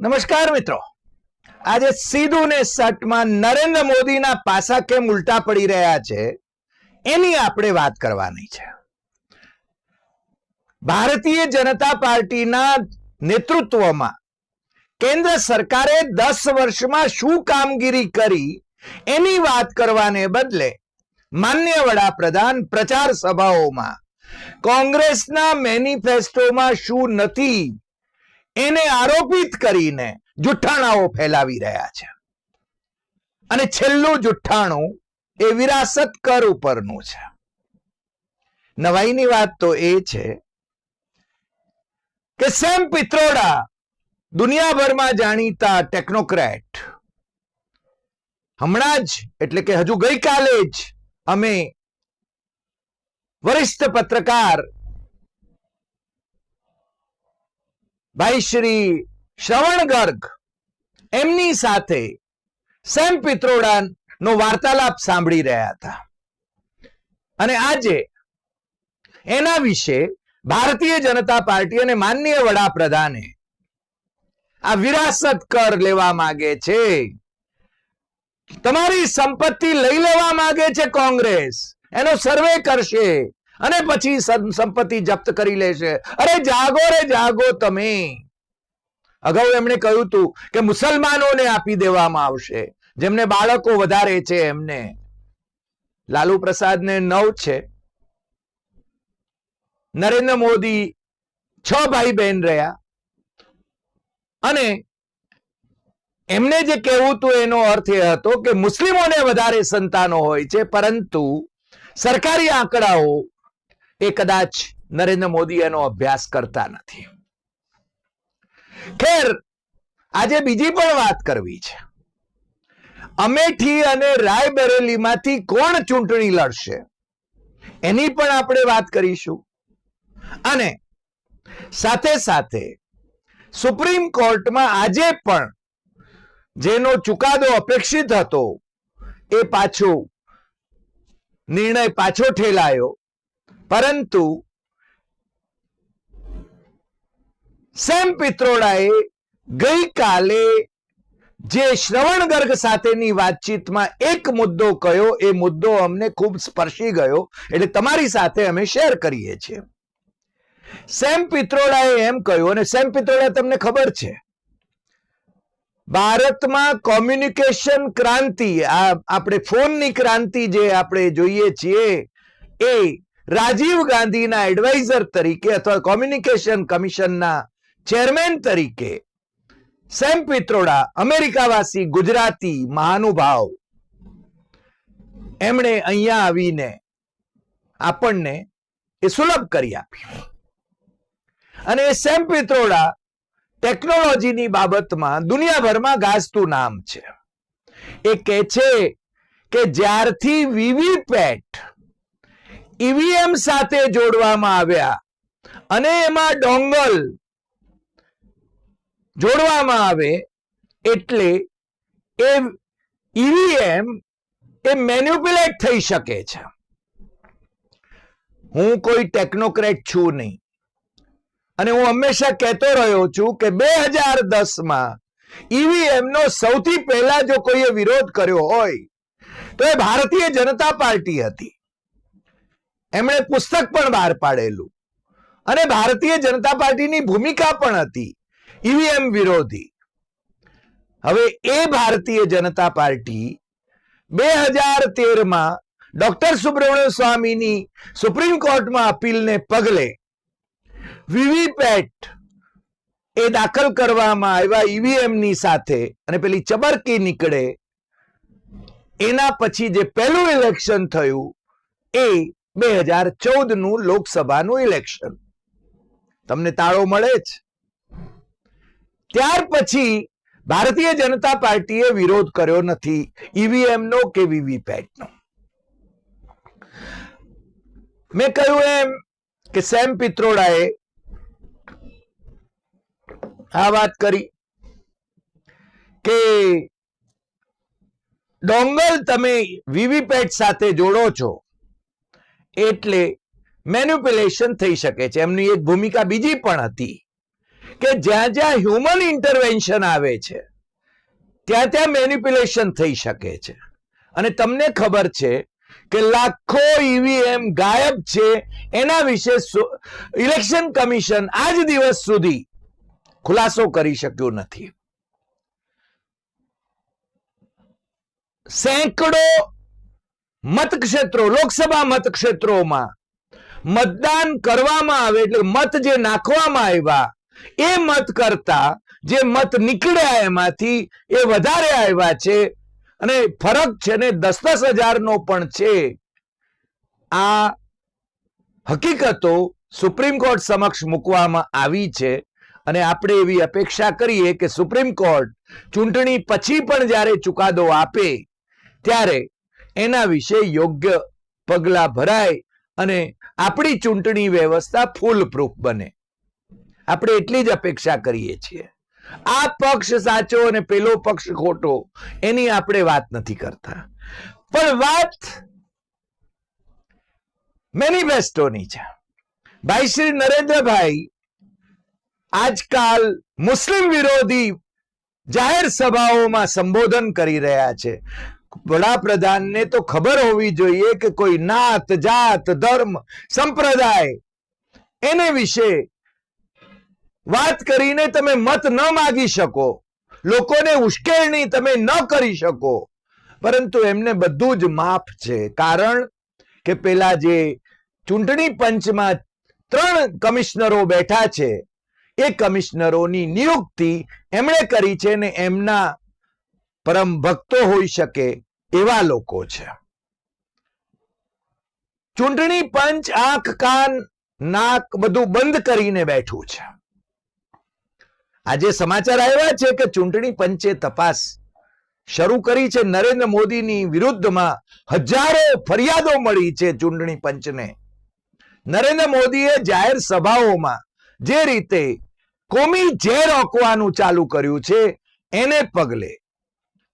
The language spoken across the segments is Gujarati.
નમસ્કાર મિત્રો. આજે સીધું ને સટમાં નરેન્દ્ર મોદીના પાસા કેમ ઉલટા પડી રહ્યા છે, એની આપણે વાત કરવાની છે. ભારતીય જનતા પાર્ટીના નેતૃત્વમાં કેન્દ્ર સરકારે દસ વર્ષમાં શું કામગીરી કરી, એની વાત કરવાને બદલે માન્ય વડાપ્રધાન પ્રચાર સભાઓમાં કોંગ્રેસના મેનિફેસ્ટોમાં શું નથી એને આરોપિત કરીને જુઠ્ઠાણાઓ ફેલાવી રહ્યા છે. અને છેલ્લું જુઠ્ઠાણું એ વિરાસત કર ઉપરનું છે. નવાઈની વાત તો એ છે કે સેમ પિત્રોડા દુનિયાભરમાં જાણીતા ટેકનોક્રેટ. હમણાં જ, એટલે કે હજુ ગઈકાલે જ, અમે વરિષ્ઠ પત્રકાર ભાઈ શ્રી શ્રવણ ગર્ગ, એમની સાથે સેમ પિત્રોડાન નો વાર્તાલાપ સાંભળી રહ્યા હતા. અને આજે એના વિશે ભારતીય જનતા પાર્ટી અને માનનીય વડાપ્રધાને આ વિરાસત કર લેવા માંગે છે. તમારી સંપત્તિ લઈ લેવા માંગે છે કોંગ્રેસ. એનો સર્વે કરશે. અને પછી સંપત્તિ જપ્ત કરી લેશે અરે જાગો રે, જાગો તમે. અગાઉ એમણે કહ્યું હતું કે મુસલમાનોને આપી દેવામાં આવશે. જેમને બાળકો વધારે છે એમને. લાલુ પ્રસાદને નવ છે. નરેન્દ્ર મોદી છ ભાઈ બહેન રહ્યા. અને એમને જે કહેવું હતું એનો અર્થ એ હતો કે મુસ્લિમોને વધારે સંતાનો હોય છે, પરંતુ સરકારી આંકડાઓ એ કદાચ નરેન્દ્ર મોદી એનો અભ્યાસ કરતા નથી. ખેર, આજે બીજી પણ વાત કરવી છે. અમેઠી અને રાયબરેલીમાંથી કોણ ચૂંટણી લડશે? એની પણ આપણે વાત કરીશું. અને સાથે સાથે સુપ્રીમ કોર્ટમાં આજે પણ જેનો ચુકાદો અપેક્ષિત હતો, એ પાછો નિર્ણય પાછો ઠેલાયો. પરંતુ સેમ પિત્રોડાએ ગઈકાલે જે શ્રવણ ગર્ગ સાથેની વાતચીતમાં એક મુદ્દો કયો, એ મુદ્દો અમને ખૂબ સ્પર્શી ગયો, એટલે તમારી સાથે અમે શેર કરીએ છીએ. સેમ પિત્રોડાએ એમ કહ્યું, અને સેમ પિત્રોડા તમને ખબર છે, ભારતમાં કોમ્યુનિકેશન ક્રાંતિ, આ આપણે ફોનની ક્રાંતિ જે આપણે જોઈએ છીએ, એ રાજીવ ગાંધીના એડવાઇઝર તરીકે અથવા કોમ્યુનિકેશન કમિશનના ચેરમેન તરીકે સેમ પિત્રોડા, અમેરિકાવાસી, ગુજરાતી મહાનુભાવ, એમણે અહીંયા આવીને આપણને એ સુલભ કરી આપ્યું અને એ સેમ પિત્રોડા ટેકનોલોજીની બાબતમાં દુનિયાભરમાં ગાજતું નામ છે. એ કહે છે કે જ્યારથી વીવીપેટ ઈવીએમ સાથે જોડવામાં આવ્યા. અને એમાં ડોંગલ જોડવામાં આવે એટલે એ ઈવીએમ એ મેન્યુપ્યુલેટ થઈ શકે છે. હું કોઈ ટેકનોક્રેટ છું નહીં. અને હું હંમેશા કહેતો રહ્યો છું કે બે હજાર દસમાં ઈવીએમ નો સૌથી પહેલા જો કોઈએ વિરોધ કર્યો હોય, તો એ ભારતીય જનતા પાર્ટી હતી. એમણે પુસ્તક પણ બહાર પાડેલું. અને ભારતીય જનતા પાર્ટીની ભૂમિકા પણ હતી. ઈવીએમ વિરોધી. હવે એ ભારતીય જનતા પાર્ટી બે હજાર તેરમાં ડોક્ટર સુબ્રમણ્ય સ્વામીની સુપ્રીમ કોર્ટમાં અપીલને પગલે વીવીપેટ એ દાખલ કરવામાં આવ્યા ઈવીએમની સાથે અને પેલી ચબરકી નીકળે. એના પછી જે પહેલું ઇલેક્શન થયું એ બે હજાર ચૌદનું લોકસભાનું ઇલેક્શન તમને તાળો મળે જ. ત્યાર પછી ભારતીય જનતા પાર્ટીએ વિરોધ કર્યો નથી. ઈવીએમ નો કે વીવીપેટ નો? મેં કહ્યું એમ કે સેમ પિત્રોડાએ આ વાત કરી કે ડોંગલ તમે વીવીપેટ સાથે જોડો છો. એટલે મેન્યુપ્યુલેશન થઈ શકે છે. એમની એક ભૂમિકા બીજી પણ હતી કે જ્યાં જ્યાં હ્યુમન ઇન્ટરવેન્શન આવે છે, ત્યાં ત્યાં મેન્યુપ્યુલેશન થઈ શકે છે. અને તમને ખબર છે કે લાખો ઈવીએમ ગાયબ છે, એના વિશે ઇલેક્શન કમિશન આજ દિવસ સુધી ખુલાસો કરી શક્યું નથી. સેંકડો મતક્ષેત્રો, લોકસભા મતક્ષેત્રોમાં મતદાન કરવામાં આવે એટલે મત જે નાખવામાં આવ્યા, એ મત કરતા જે મત નીકળ્યા એમાંથી એ વધારે આવ્યા છે. અને ફરક છે ને દસ દસ હજારનો પણ છે. આ હકીકતો સુપ્રીમ કોર્ટ સમક્ષ મૂકવામાં આવી છે. અને આપણે એવી અપેક્ષા કરીએ કે સુપ્રીમ કોર્ટ ચૂંટણી પછી પણ જ્યારે ચુકાદો આપે, ત્યારે એના વિશે યોગ્ય પગલા ભરાય અને આપણી ચૂંટણી વ્યવસ્થા ફૂલ પ્રૂફ બને. આપણે એટલી જ અપેક્ષા કરીએ છીએ. આ પક્ષ સાચો અને પેલો પક્ષ ખોટો, એની આપણે વાત નથી કરતા. પણ વાત મેનિફેસ્ટોની છે. ભાઈ શ્રી નરેન્દ્રભાઈ આજકાલ મુસ્લિમ વિરોધી જાહેર સભાઓમાં સંબોધન કરી રહ્યા છે. વડાપ્રધાનને તો ખબર હોવી જોઈએ કે કોઈ નાત, જાત, ધર્મ, સંપ્રદાય એને વિશે વાત કરીને તમે મત ન માગી શકો. લોકોને ઉશ્કેરણી તમે ન કરી શકો. પરંતુ એમને બધું જ માફ છે. કારણ કે પેલા જે ચૂંટણી પંચમાં ત્રણ કમિશનરો બેઠા છે, એ કમિશનરોની નિયુક્તિ એમણે કરી છે ને એમના પરમ ભક્તો હોઈ શકે એવા લોકો છે. ચૂંટણી પંચ, આંખ, કાન, નાક બધું બંધ કરીને બેઠું છે. આજે સમાચાર આવ્યા છે કે ચૂંટણી પંચે તપાસ શરૂ કરી છે. નરેન્દ્ર મોદીની વિરુદ્ધમાં હજારો ફરિયાદો મળી છે ચૂંટણી પંચને. નરેન્દ્ર મોદીએ જાહેર સભાઓમાં જે રીતે કોમી ઝેર રોકવાનું ચાલુ કર્યું છે, એને પગલે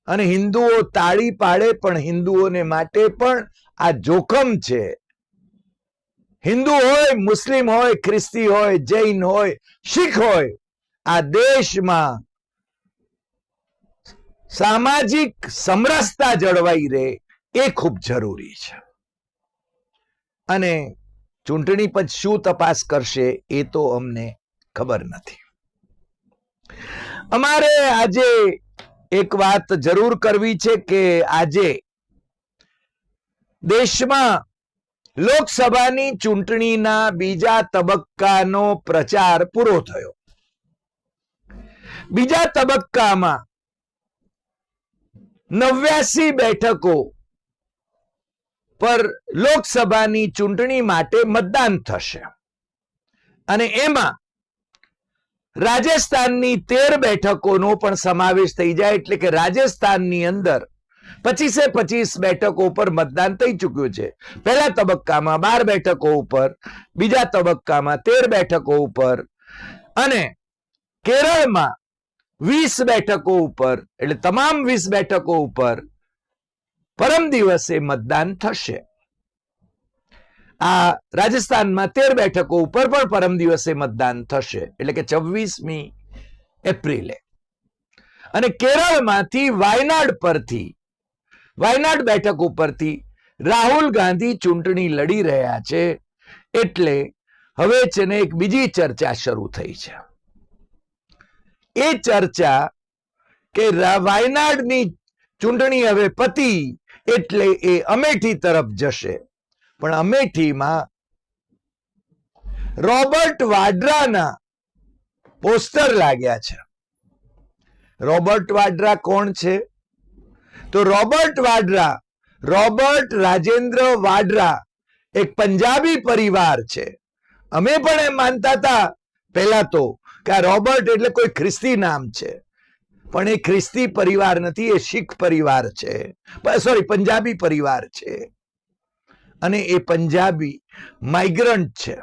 અને હિન્દુઓ તાળી પાડે પણ હિન્દુઓને માટે પણ આ જોખમ છે. હિન્દુ હોય, મુસ્લિમ હોય, ખ્રિસ્તી હોય, જૈન હોય, શીખ હોય, આ દેશમાં સામાજિક સમરસતા જળવાઈ રહે એ ખૂબ જરૂરી છે. અને ચૂંટણી પછી શું તપાસ કરશે એ તો અમને ખબર નથી. અમારે આજે એક વાત જરૂર કરવી છે કે આજે દેશમાં લોકસભાની ચૂંટણીના બીજા તબક્કાનો પ્રચાર પૂરો થયો. બીજા તબક્કામાં નવ્યાસી બેઠકો પર લોકસભાની ચૂંટણી માટે મતદાન થશે. અને એમાં રાજસ્થાનની તેર બેઠકોનો પણ સમાવેશ થઈ જાય એટલે કે રાજસ્થાનની અંદર પચીસે પચીસ બેઠકો ઉપર મતદાન થઈ ચૂક્યું છે. પહેલા તબક્કામાં બાર બેઠકો ઉપર, બીજા તબક્કામાં તેર બેઠકો ઉપર અને કેરળમાં વીસ બેઠકો ઉપર, એટલે તમામ વીસ બેઠકો ઉપર પરમ દિવસે મતદાન થશે. આ રાજસ્થાનમાં તેર બેઠકો ઉપર પણ પરમ દિવસે મતદાન થશે. એટલે કે છવ્વીસમી એપ્રિલે. અને કેરળમાંથી વાયનાડ પરથી, વાયનાડ બેઠક ઉપરથી રાહુલ ગાંધી ચૂંટણી લડી રહ્યા છે. એટલે હવે છે ને એક બીજી ચર્ચા શરૂ થઈ છે. એ ચર્ચા કે વાયનાડની ચૂંટણી હવે પતી એટલે એ અમેઠી તરફ જશે. પણ અમેઠીમાં રોબર્ટ વાડ્રાના પોસ્ટર લાગ્યા છે. રોબર્ટ વાડ્રા કોણ છે? તો રોબર્ટ વાડ્રા, રોબર્ટ રાજેન્દ્ર વાડ્રા એક પંજાબી પરિવાર છે. અમે પણ એમ માનતા હતા પહેલા તો કે આ રોબર્ટ એટલે કોઈ ખ્રિસ્તી નામ છે. પણ એ ખ્રિસ્તી પરિવાર નથી, એ શીખ પરિવાર છે. સોરી પંજાબી પરિવાર છે. અને એ પંજાબી માઇગ્રન્ટ છે.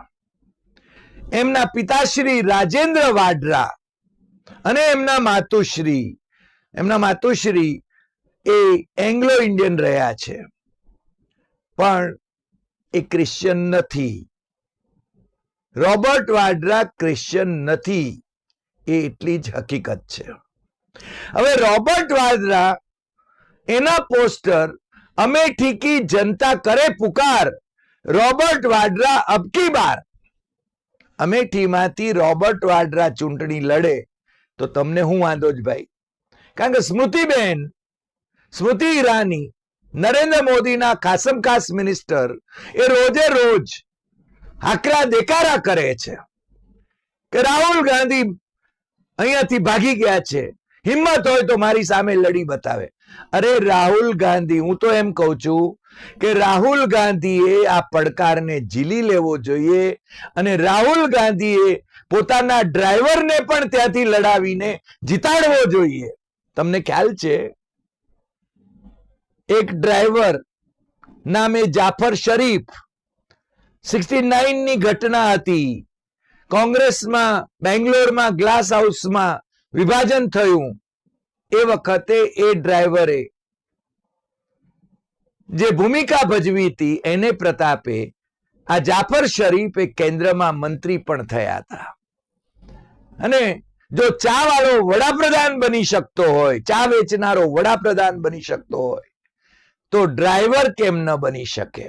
એમના પિતાશ્રી રાજેન્દ્ર વાડ્રા અને એમના માતુશ્રી એમના માતુશ્રી એ એંગ્લો ઇન્ડિયન રહ્યા છે. પણ એ ક્રિશ્ચિયન નથી. રોબર્ટ વાડ્રા ક્રિશ્ચિયન નથી. એ એટલી જ હકીકત છે. હવે રોબર્ટ વાડ્રા એના પોસ્ટર અમેઠી કી જનતા કરે પુકાર. રોબર્ટ વાડ્રા અબકી બાર? અમેઠીમાંથી રોબર્ટ વાડ્રા ચૂંટણી લડે. તો તમને હું વાંધો જ ભાઈ? કારણ કે સ્મૃતિબેન, સ્મૃતિ ઈરાની, નરેન્દ્ર મોદીના ખાસમ ખાસ મિનિસ્ટર એ રોજે રોજ આકરા દેકારા કરે છે. કે રાહુલ ગાંધી અહીંયાથી ભાગી ગયા છે. હિંમત હોય તો મારી સામે લડી બતાવે. અરે રાહુલ ગાંધી, હું તો એમ કહું છું કે રાહુલ ગાંધીએ આ પડકારને ઝીલી લેવો જોઈએ અને રાહુલ ગાંધીએ પોતાના ડ્રાઈવરને પણ ત્યાંથી લડાવીને જીતાડવો જોઈએ. તમને ખ્યાલ છે? એક ડ્રાઈવર નામે જાફર શરીફ સિક્સટી નાઇનની ઘટના હતી. કોંગ્રેસમાં, બેંગ્લોરમાં ગ્લાસ હાઉસમાં વિભાજન થયું. એ વખતે એ ડ્રાઈવરે જે ભૂમિકા ભજવી હતી એને પ્રતાપે આ જાફર શરીફ એ કેન્દ્રમાં મંત્રી પણ થયા હતા. અને જો ચા વાળો વડાપ્રધાન બની શકતો હોય, ચા વેચનારો વડાપ્રધાન બની શકતો હોય, તો ડ્રાઈવર કેમ ન બની શકે?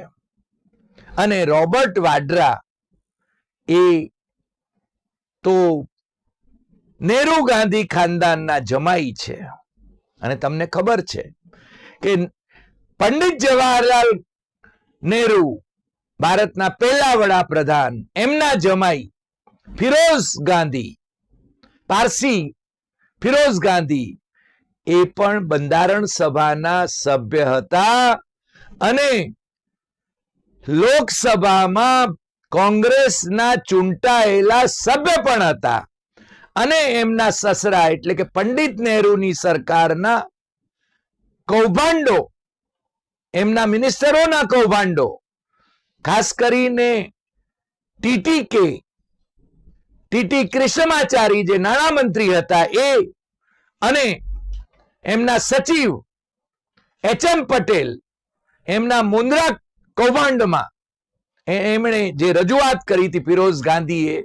અને રોબર્ટ વાડ્રા એ તો નેહરુ ગાંધી ખાનદાનના જમાઈ છે. અને તમને ખબર છે કે પંડિત જવાહરલાલ નેહરુ ભારતના પહેલા વડાપ્રધાન, એમના જમાઈ ફિરોઝ ગાંધી, પારસી ફિરોઝ ગાંધી એ પણ બંધારણ સભાના સભ્ય હતા અને લોકસભામાં કોંગ્રેસના ચૂંટાયેલા સભ્ય પણ હતા. અને એમના સસરા એટલે કે પંડિત નહેરુની સરકારના કૌભાંડો, એમના મિનિસ્ટરોના કૌભાંડો, ખાસ કરીને ટીટી કે ટીટી કૃષ્ણમાચારી જે નાણામંત્રી હતા એ અને એમના સચિવ એચ એમ પટેલ, એમના મુન્દ્રા કૌભાંડમાં એમણે જે રજૂઆત કરી હતી ફિરોઝ ગાંધીએ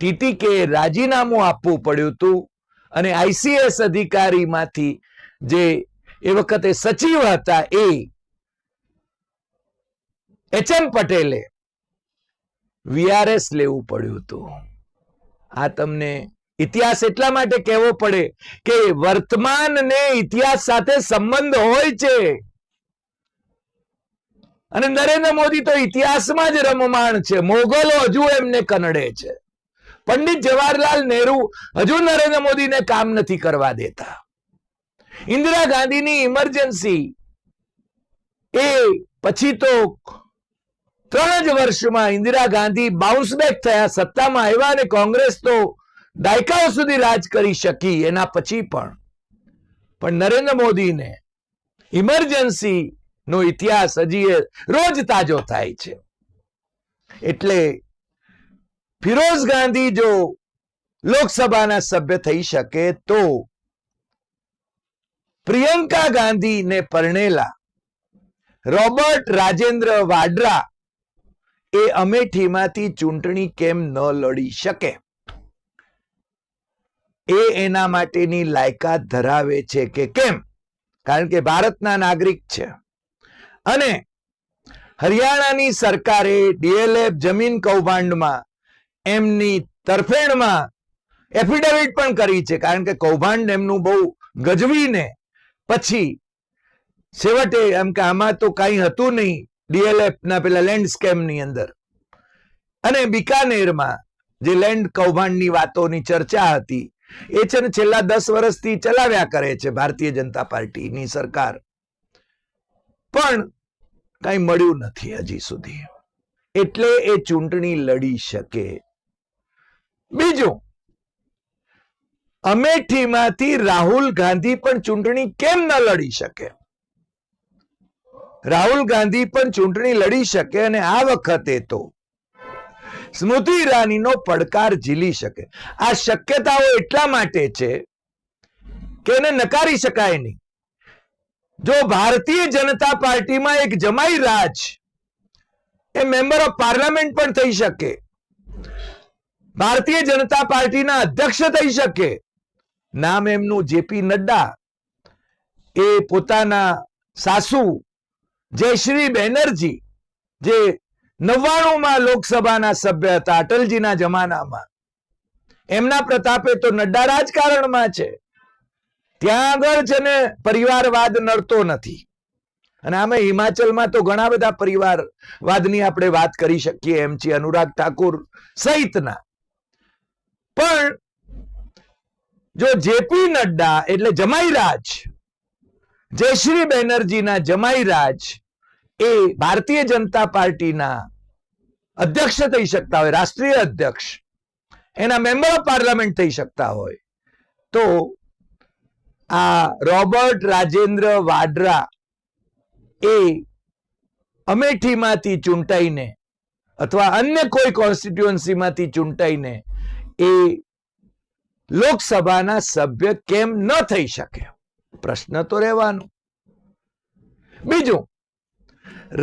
ટીટીકે રાજીનામું આપવું પડ્યું હતું અને આઈસીએસ અધિકારીમાંથી જે એ વખતે સચિવ હતા એ એચ એમ પટેલે વીઆરએસ લેવું પડ્યું હતું. આ તમને ઇતિહાસ એટલા માટે કહેવો પડે કે વર્તમાન ને ઇતિહાસ સાથે સંબંધ હોય છે. અને નરેન્દ્ર મોદી તો ઇતિહાસમાં જ રમમાણ છે. મોગલો હજુ એમને કનડે છે. પંડિત જવાહરલાલ નહેરુ હજુ નરેન્દ્ર મોદીને કામ નથી કરવા દેતા. ઇન્દિરા ગાંધીની ઇમરજન્સી એ પછી તો ત્રણ જ વર્ષમાં ઇન્દિરા ગાંધી બાઉન્સ બેક થયા, સત્તામાં આવ્યા અને કોંગ્રેસ તો દાયકાઓ સુધી રાજ કરી શકી, એના પછી પણ. પણ નરેન્દ્ર મોદીને ઇમરજન્સી નો ઇતિહાસ હજી રોજ તાજો થાય છે. એટલે ફિરોઝ ગાંધી જો લોકસભાના સભ્ય થઈ શકે તો પ્રિયંકા ગાંધીને પરણેલા રોબર્ટ રાજેન્દ્ર વાડ્રા એ અમેઠીમાંથી ચૂંટણી કેમ ન લડી શકે? એ એના માટેની લાયકાત ધરાવે છે કે કેમ? કારણ કે ભારતના નાગરિક છે. અને હરિયાણાની સરકારે ડીએલએફ જમીન કૌભાંડમાં એમની તરફેણમાં એફિડેવિટ પણ કરી છે. કારણ કે કૌભાંડ એમનું બહુ ગજવીને પછી છેવટે એમ કે આમાં તો કઈ હતું નહીં ડીએલએફ ના પેલા લેન્ડ સ્કેમની અંદર. અને બિકાનેરમાં જે લેન્ડ કૌભાંડની વાતોની ચર્ચા હતી, એ છે ને છેલ્લા દસ વર્ષથી ચલાવ્યા કરે છે ભારતીય જનતા પાર્ટીની સરકાર. પણ કઈ મળ્યું નથી હજી સુધી. એટલે એ ચૂંટણી લડી શકે. બીજું, અમેઠીમાંથી રાહુલ ગાંધી પણ ચૂંટણી કેમ ન લડી શકે? રાહુલ ગાંધી પણ ચૂંટણી લડી શકે અને આ વખતે તો સ્મૃતિ ઈરાનીનો પડકાર ઝીલી શકે. આ શક્યતાઓ એટલા માટે છે કે એને નકારી શકાય નહીં. જો ભારતીય જનતા પાર્ટીમાં એક જમાઈ રાજ એ મેમ્બર ઓફ પાર્લામેન્ટ પણ થઈ શકે ભારતીય જનતા પાર્ટીના અધ્યક્ષ થઈ શકે. નામ એમનું જેપી નડ્ડા. એ પોતાના સાસુ જયશ્રી બેનર્જી, જે નવ્વાણુંમાં લોકસભાના સભ્ય હતા અટલજીના જમાનામાં. એમના પ્રતાપે તો નડ્ડા રાજકારણમાં છે. ત્યાં આગળ છે ને પરિવારવાદ નડતો નથી. અને આમે હિમાચલમાં તો ઘણા બધા પરિવારવાદની આપણે વાત કરી શકીએ એમ છીએ અનુરાગ ઠાકુર સહિતના. પણ જો જેપી નડ્ડા એટલે જમાઈરાજ જયશ્રી બેનર્જીના જમાઈરાજ એ ભારતીય જનતા પાર્ટીના અધ્યક્ષ થઈ શકતા હોય, રાષ્ટ્રીય અધ્યક્ષ, એના મેમ્બર ઓફ પાર્લામેન્ટ થઈ શકતા હોય, તો આ રોબર્ટ રાજેન્દ્ર વાડ્રા એ અમેઠીમાંથી ચૂંટાઈને અથવા અન્ય કોઈ કોન્સ્ટિટ્યુઅન્સીમાંથી ચૂંટાઈને એ લોકસભાના સભ્ય કેમ ન થઈ શકે? પ્રશ્ન તો રહેવાનો. બીજું,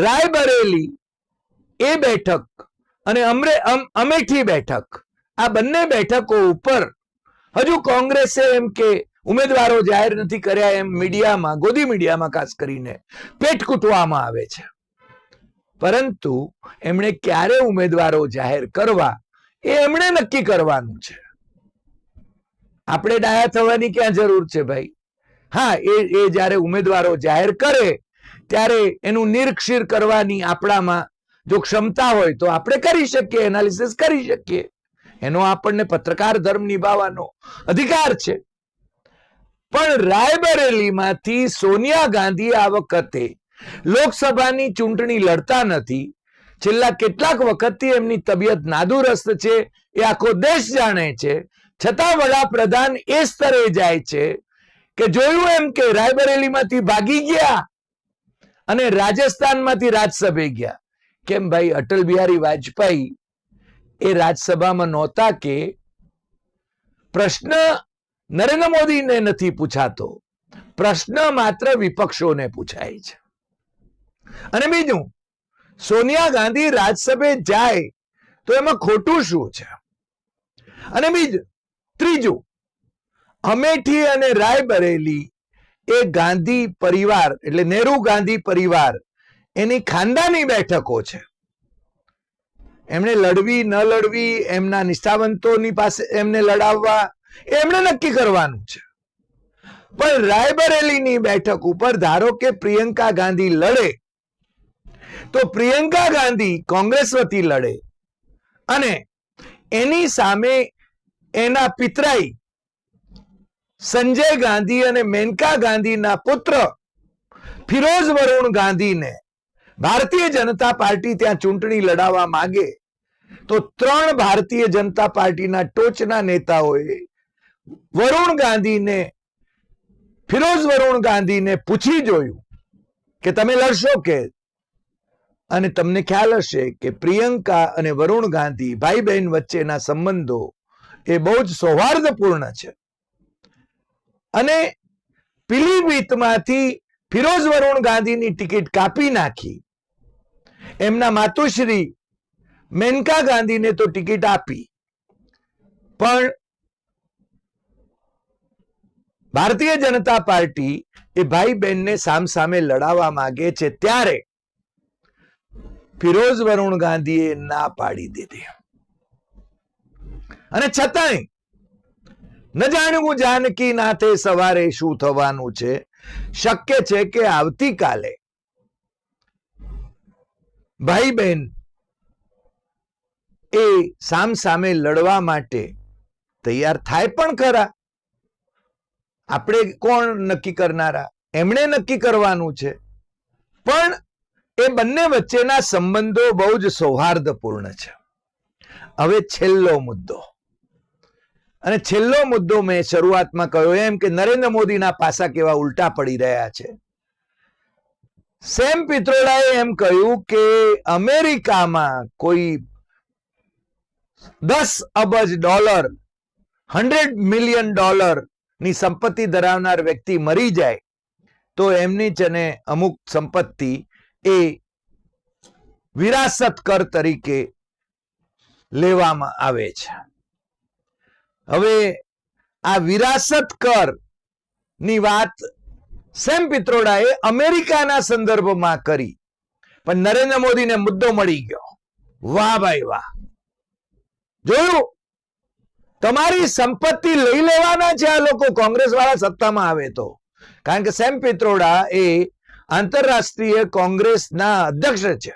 રાયબરેલી એ બેઠક અને અમરે અમેઠી બેઠક, આ બંને બેઠકો ઉપર હજુ કોંગ્રેસે એમ કે ઉમેદવારો જાહેર નથી કર્યા એમ મીડિયામાં, ગોદી મીડિયામાં ખાસ કરીને પેટ કૂટવામાં આવે છે. પરંતુ એમણે ક્યારે ઉમેદવારો જાહેર કરવા એ એમણે નક્કી કરવાનું છે. આપણે ડાયા થવાની ક્યાં જરૂર છે ભાઈ? હા, એ એ જ્યારે ઉમેદવારો જાહેર કરે, ત્યારે એનું નિરક્ષીર કરવાની આપણામાં જો ક્ષમતા હોય તો આપણે કરી શકીએ એનાલિસિસ કરી શકીએ. એનો આપણને પત્રકાર ધર્મ નિભાવવાનો અધિકાર છે. પણ રાયબરેલીમાંથી સોનિયા ગાંધી આ વખતે લોકસભાની ચૂંટણી લડતા નથી છેલ્લા કેટલાક વખતથી એમની તબિયત નાદુરસ્ત છે, એ આખો દેશ જાણે છે. છતાં વડાપ્રધાન એ સ્તરે જાય છે કે જોયું એમ કે રાયબરેલીમાંથી ભાગી ગયા અને રાજસ્થાનમાંથી રાજ્યસભે ગયા. કેમ ભાઈ? અટલ બિહારી વાજપેયી એ રાજ્યસભામાં નહોતા કે પ્રશ્ન નરેન્દ્ર મોદીને નથી પૂછાતો. પ્રશ્ન માત્ર વિપક્ષોને પૂછાય છે. અને બીજું સોનિયા ગાંધી રાજ્યસભે જાય તો એમાં ખોટું શું છે? અને બીજું, ત્રીજું, અમેઠી અને રાયબરેલી એ ગાંધી પરિવાર, એટલે નેહરુ ગાંધી પરિવાર, એની ખાનદાની બેઠકો છે. એમણે લડવી, ન લડવી, એમના નિષ્ઠાવંતોની પાસે એમને લડાવવા, એમણે નક્કી કરવાનું છે. પણ રાયબરેલીની બેઠક ઉપર ધારો કે પ્રિયંકા ગાંધી લડે તો પ્રિયંકા ગાંધી કોંગ્રેસ વતી લડે. અને એની સામે એના પિતરાઈ સંજય ગાંધી અને મેનકા ગાંધીના પુત્ર ફિરોઝ વરુણ ગાંધીને ભારતીય જનતા પાર્ટી ત્યાં ચૂંટણી લડાવવા માંગે, તો ત્રણ ભારતીય જનતા પાર્ટીના ટોચના નેતાઓએ વરુણ ગાંધીને, ફિરોઝ વરુણ ગાંધીને પૂછી જોયું કે તમે લડશો કે અને તમને ખ્યાલ હશે કે પ્રિયંકા અને વરુણ ગાંધી ભાઈ બહેન વચ્ચેના સંબંધો એ બહુ જ સૌહાર્દપૂર્ણ છે. અને પીલીભીતમાંથી ફિરોઝ વરુણ ગાંધીની ટિકિટ કાપી નાખી. એમના માતુશ્રી મેનકા ગાંધીને તો ટિકિટ આપી. પણ ભારતીય જનતા પાર્ટી એ ભાઈ બહેનને સામસામે લડાવવા માંગે છે ત્યારે ફિરોઝ વરુણ ગાંધીએ ના પાડી દીધી. અને છતાંય, ન જાણવું જાનકી નાથે સવારે શું થવાનું છે? શક્ય છે કે આવતીકાલે ભાઈ બહેન એ સામ સામે લડવા માટે તૈયાર થાય પણ ખરા. આપણે કોણ નક્કી કરનારા? એમણે નક્કી કરવાનું છે. પણ એ બંને વચ્ચેના સંબંધો બહુ જ સૌહાર્દપૂર્ણ છે. હવે છેલ્લો મુદ્દો. અને છેલ્લો મુદ્દો મેં શરૂઆતમાં કહ્યો એમ કે નરેન્દ્ર મોદીના પાસા કેવા ઉલટા પડી રહ્યા છે. સેમ પિત્રોડાએ એમ કહ્યું કે અમેરિકામાં કોઈ દસ અબજ ડોલર, હંડ્રેડ મિલિયન ડોલરની સંપત્તિ ધરાવનાર વ્યક્તિ મરી જાય, તો એમની જ અમુક સંપત્તિ એ વિરાસત તરીકે લેવામાં આવે છે. હવે આ વિરાસતની વાત સેમ પિત્રોડાએ અમેરિકાના સંદર્ભમાં કરી. પણ નરેન્દ્ર મોદીને મુદ્દો મળી ગયો. વાહ ભાઈ વાહ. જોયું? તમારી સંપત્તિ લઈ લેવાના છે આ લોકો કોંગ્રેસ વાળા સત્તામાં આવે તો. કારણ કે સેમ પિત્રોડા એ આંતરરાષ્ટ્રીય કોંગ્રેસના અધ્યક્ષ છે.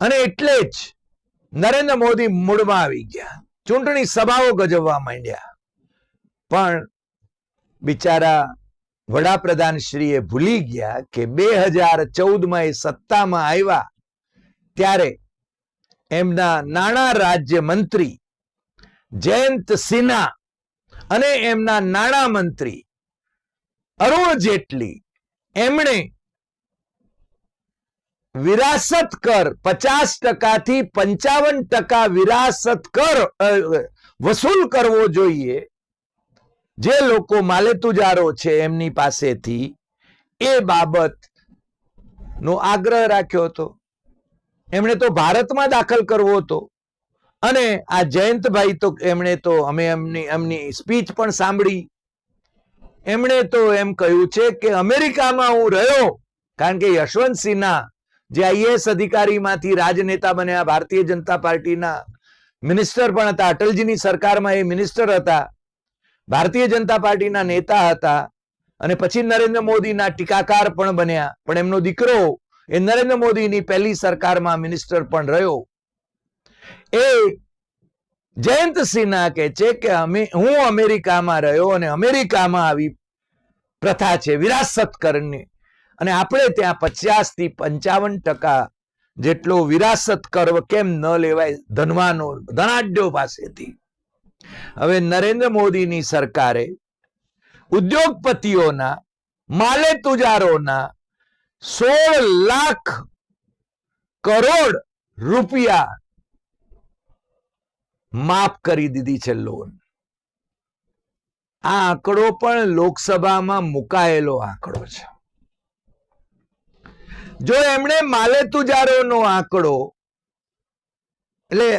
અને એટલે જ નરેન્દ્ર મોદી મૂળમાં આવી ગયા. ચૂંટણી સભાઓ ગજવવા માંડ્યા. પણ બિચારા વડાપ્રધાન ભૂલી ગયા કે બે હજાર ચૌદમાં એ સત્તામાં આવ્યા ત્યારે એમના નાણાં રાજ્ય મંત્રી જયંત સિન્હા અને એમના નાણાં મંત્રી અરુણ જેટલી એમણે વિરાસત કર પચાસ ટકાથી પંચાવન ટકા વિરાસત કર વસૂલ કરવો જોઈએ. જે લોકો માલેતુજારો છે એમની પાસેથી એ બાબત નો આગ્રહ રાખ્યો હતો. એમણે તો ભારતમાં દાખલ કરવો હતો. અને આ જયંતભાઈ તો એમણે તો અમે એમની એમની સ્પીચ પણ સાંભળી. એમણે તો એમ કહ્યું છે કે અમેરિકામાં હું રહ્યો, કારણ કે યશવંત સિન્હા જે આઈએએસ અધિકારીમાંથી રાજનેતા બન્યા, ભારતીય જનતા પાર્ટીના મિનિસ્ટર પણ હતા, અટલજીની સરકારમાં એ મિનિસ્ટર હતા, ભારતીય જનતા પાર્ટીના નેતા હતા, અને પછી નરેન્દ્ર મોદીના ટીકાકાર પણ બન્યા. પણ એમનો દીકરો એ નરેન્દ્ર મોદીની પહેલી સરકારમાં મિનિસ્ટર પણ રહ્યો. એ જયંત સિન્હા કહે છે કે અમે, હું અમેરિકામાં રહ્યો અને અમેરિકામાં આવી પ્રથા છે, વિરાસત કરની અને આપણે ત્યાં પચાસથી પંચાવન ટકા જેટલો વિરાસત કર્વ કેમ ન લેવાય, ધનવાનો, ધનાઢ્યો પાસેથી. હવે નરેન્દ્ર મોદીની સરકારે ઉદ્યોગપતિઓના માલે તુજારોના સોળ લાખ કરોડ રૂપિયા માફ કરી દીધી છે લોન આ આંકડો પણ લોકસભામાં મુકાયેલો આંકડો છે. જો એમણે માલેતુજારોનો આંકડો, એટલે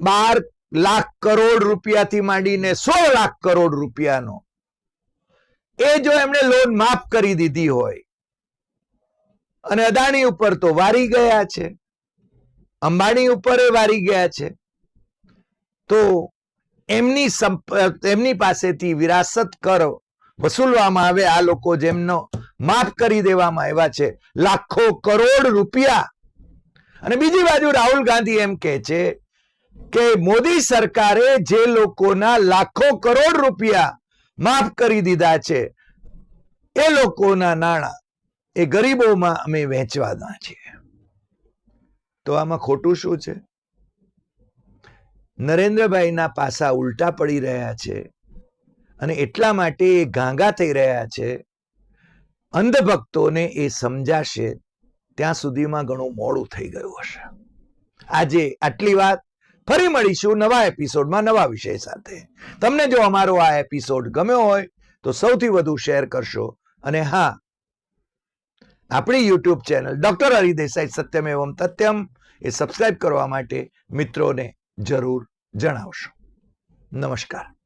બાર લાખ કરોડ રૂપિયાથી માંડીને સોળ લાખ કરોડ રૂપિયાનો, એ જો એમણે લોન માફ કરી દીધી હોય, અને અદાણી ઉપર તો વારી ગયા છે, અંબાણી ઉપર એ વારી ગયા છે, તો એમની એમની પાસેથી વિરાસત કર. વસૂલવામાં આવે આ લોકો જેમનો માફ કરી દેવામાં આવ્યા છે. લાખો કરોડ રૂપિયા. અને બીજી બાજુ રાહુલ ગાંધી એમ કે છે કે મોદી સરકારે જે લોકોના લાખો કરોડ રૂપિયા માફ કરી દીધા છે, એ લોકોના નાણાં એ ગરીબોમાં અમે વહેંચવાના છીએ. તો આમાં ખોટું શું છે? નરેન્દ્રભાઈના પાસા ઉલટા પડી રહ્યા છે અને એટલા માટે એ ગાંગા થઈ રહ્યા છે. અંધભક્તોને એ સમજાશે ત્યાં સુધીમાં ઘણું મોડું થઈ ગયું હશે. આજે આટલી વાત. ફરી મળીશું નવા એપિસોડમાં નવા વિષય સાથે. તમને જો અમારો આ એપિસોડ ગમ્યો હોય તો સૌથી વધુ શેર કરશો. અને હા, આપણી YouTube channel doctor Hari Desai Satyam એવમ તથ્યમ એ સબસ્ક્રાઇબ કરવા માટે મિત્રોને જરૂર જણાવશો. નમસ્કાર.